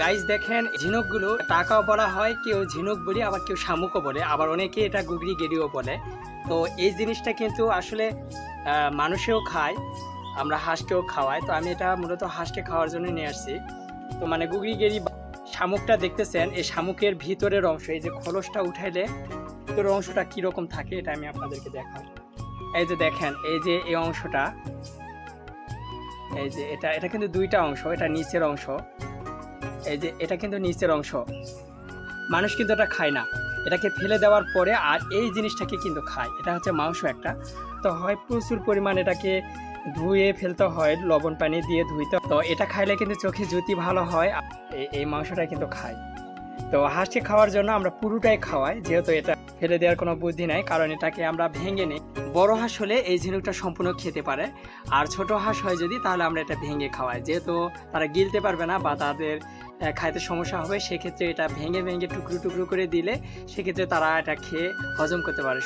Guys দেখেন, ঝিনুকগুলো টাকাও বলা হয়, কেউ ঝিনুক বলি, আবার কেউ শামুকও বলে, আবার অনেকে এটা গুগরি গেরিও বলে। তো এই জিনিসটা কিন্তু আসলে মানুষেও খায়, আমরা হাঁসকেও খাওয়াই। তো আমি এটা মূলত হাঁসকে খাওয়ার জন্য নিয়ে আসছি। তো মানে গুগরি গেরি শামুকটা দেখতেছেন, এই শামুকের ভিতরের অংশ, এই যে খোলসটা উঠাইলে ভিতরের অংশটা কীরকম থাকে, এটা আমি আপনাদেরকে দেখাই এই যে দেখেন, এই যে এই অংশটা, এই যে এটা এটা কিন্তু দুইটা অংশ, এটা নিচের অংশ। এই যে, এটা কিন্তু নিচের অংশ। মানুষ কিন্তু এটা খায় না। এটাকে ফেলে দেওয়ার পরে আর এই জিনিসটাকে কিন্তু খায়। এটা হচ্ছে মাংস একটা। তো হয় প্রচুর পরিমাণ এটাকে ধুয়ে ফেলতে হয়, লবণ পানি দিয়ে ধুইতে তো এটা খাইলে কিন্তু চোখে জ্যোতি ভালো হয় এই- মাংসটা কিন্তু খায়। তো হাঁসকে খাওয়ার জন্য আমরা পুরোটাই খাওয়াই, যেহেতু এটা ফেলে দেওয়ার কোনো বুদ্ধি নাই, কারণ এটাকে আমরা ভেঙে নিই। বড় হাঁস হলে এই ঝিনুকটা সম্পূর্ণ খেতে পারে। আর ছোট হাঁস হয় যদি, তাহলে আমরা এটা ভেঙে খাওয়াই। যেহেতু তারা গিলতে পারবে না বা তাদের খাইতে সমস্যা হবে, সেক্ষেত্রে এটা ভেঙে ভেঙে টুকরো টুকরো করে দিলে সেক্ষেত্রে তারা এটা খেয়ে হজম করতে পারে